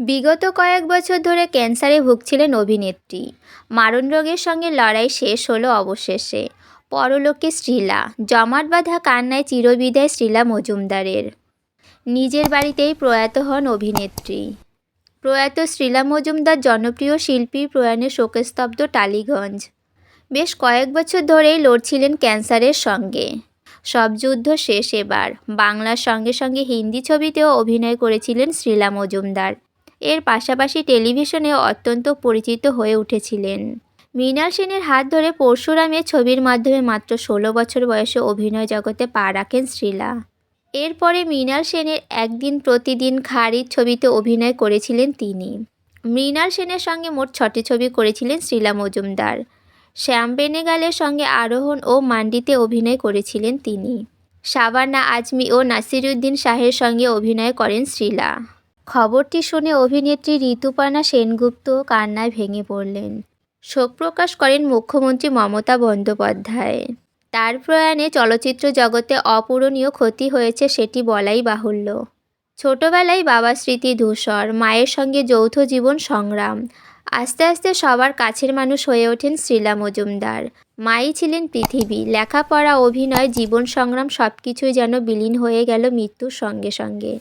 বিগত কয়েক বছর ধরে ক্যান্সারে ভুগছিলেন অভিনেত্রী। মারণ রোগের সঙ্গে লড়াই শেষ হলো অবশেষে। পরলোকে শ্রীলা, জমাট বাঁধা কান্নায় চিরবিদায় শ্রীলা মজুমদারের। নিজের বাড়িতেই প্রয়াত হন অভিনেত্রী। প্রয়াত শ্রীলা মজুমদার জনপ্রিয় শিল্পীর প্রয়াণে শোকস্তব্ধ টালিগঞ্জ। বেশ কয়েক বছর ধরেই লড়ছিলেন ক্যান্সারের সঙ্গে। সব যুদ্ধ শেষ এবার। বাংলার সঙ্গে সঙ্গে হিন্দি ছবিতেও অভিনয় করেছিলেন শ্রীলা মজুমদার। এর পাশাপাশি টেলিভিশনেও অত্যন্ত পরিচিত হয়ে উঠেছিলেন। মৃণাল সেনের হাত ধরে পরশুরামের ছবির মাধ্যমে মাত্র ষোলো বছর বয়সে অভিনয় জগতে পা রাখেন শ্রীলা। এরপরে মৃণাল সেনের একদিন প্রতিদিন খারিজ ছবিতে অভিনয় করেছিলেন তিনি। মৃণাল সেনের সঙ্গে মোট ছটি ছবি করেছিলেন শ্রীলা মজুমদার। শ্যাম বেনেগালের সঙ্গে আরোহণ ও মান্ডিতে অভিনয় করেছিলেন তিনি। শাবানা আজমি ও নাসিরুদ্দিন শাহের সঙ্গে অভিনয় করেন শ্রীলা। খবরটি শুনে অভিনেত্রী ঋতুপর্ণা সেনগুপ্ত কান্নায় ভেঙে পড়লেন। শোক প্রকাশ করেন মুখ্যমন্ত্রী মমতা বন্দ্যোপাধ্যায়। তার প্রয়াণে চলচ্চিত্র জগতে অপূরণীয় ক্ষতি হয়েছে সেটি বলাই বাহুল্য। ছোটবেলায় বাবার স্মৃতি ধূসর, মায়ের সঙ্গে যৌথ জীবন সংগ্রাম। আস্তে আস্তে সবার কাছের মানুষ হয়ে ওঠেন শ্রীলা মজুমদার। মাই ছিলেন পৃথিবী, লেখাপড়া, অভিনয়, জীবন সংগ্রাম সব কিছুই যেন বিলীন হয়ে গেল মৃত্যুর সঙ্গে সঙ্গে।